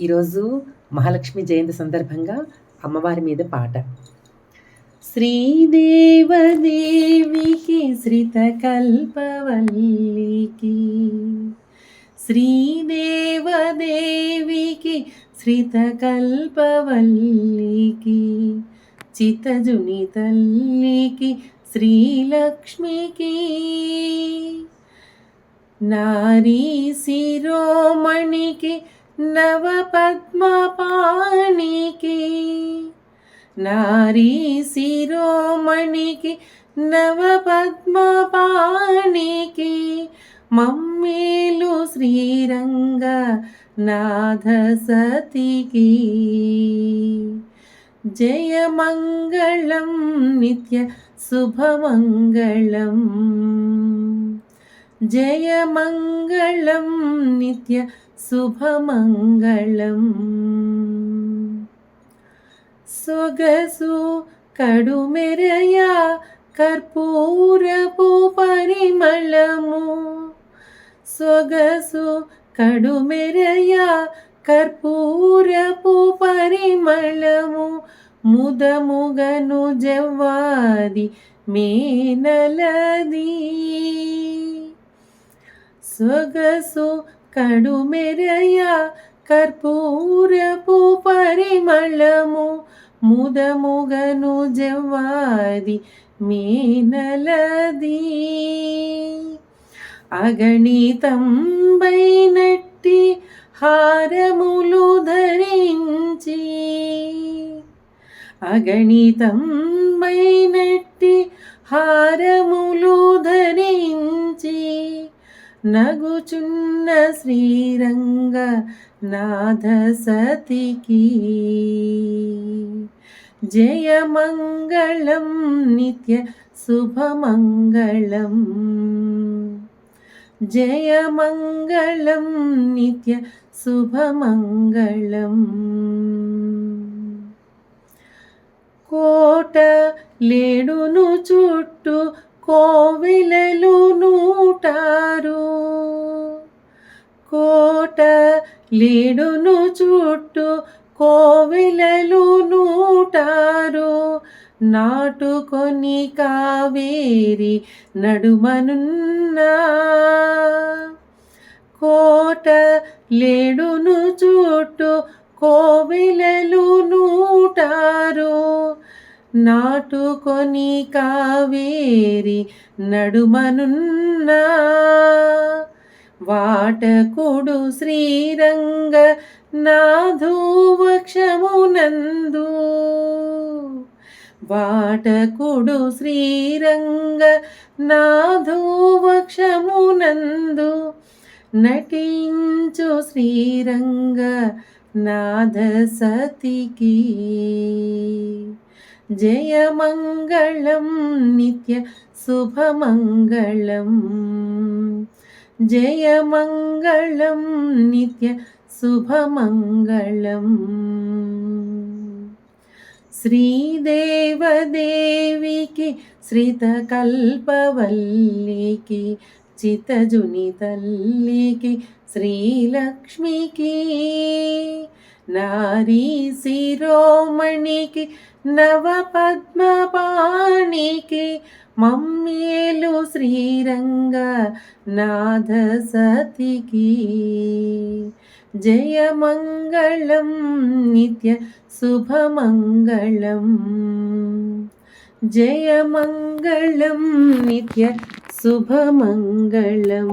ఈరోజు మహాలక్ష్మి జయంతి సందర్భంగా అమ్మవారి మీద పాట. శ్రీదేవదేవికి శ్రితకల్పవల్లికి శ్రీదేవదేవికి శ్రితకల్పవల్లికి చితజుని తల్లికి శ్రీలక్ష్మికి. నారీ శిరోమణికి నవపద్మపాణికి నారీ శిరోమణికి నవపద్మపాణికి మమ్మేలు శ్రీరంగ నాథ సతికి జయమంగళం నిత్య శుభమంగళం. జయమంగళం నిత్య శుభమంగళం సొగసు కడుమెరయ కర్పూరపు పరిమళము సొగసు కడుమెరయ కర్పూరపు పరిమళము ముదముగను జవ్వాది మేనలది సొగసు కడుమెరయ కర్పూరపు పరిమళము ముదముగను జవ్వాది మేనలది. అగణితంబైనట్టి హారములు ధరించి అగణితంబైనట్టి హారములు ధరించి నగుచున్న శ్రీరంగ నాథ సతికి. జయమంగళం నిత్య శుభమంగళం జయమంగళం నిత్య శుభమంగళం కోట లేడును చుట్టూ కోవిలలు లీడును చుట్టూ కోవిలలు నూటారు. నాటుకొని కావేరి నడుమనున్నా కోట లేడును చుట్టూ కోవిలలు నూటారు. నాటుకొని కావేరి నడుమనున్నా వాటకుడు శ్రీరంగ నాధూవక్షమునందు. వాటకుడు శ్రీరంగ నాధూవక్షమునందు. నటించు శ్రీరంగ నాద సతికి. జయమంగళం నిత్య శుభమంగళం జయమంగళం నిత్య శుభమంగళం శ్రీదేవదేవికి శ్రితకల్పవల్లికి చితజుని తల్లికి శ్రీలక్ష్మికి నారీ శిరోమణికి నవపద్మపాణికి మమ్మేలు శ్రీరంగ నాథ సతికి జయమంగళం నిత్య శుభమంగళం జయమంగళం నిత్య శుభమంగళం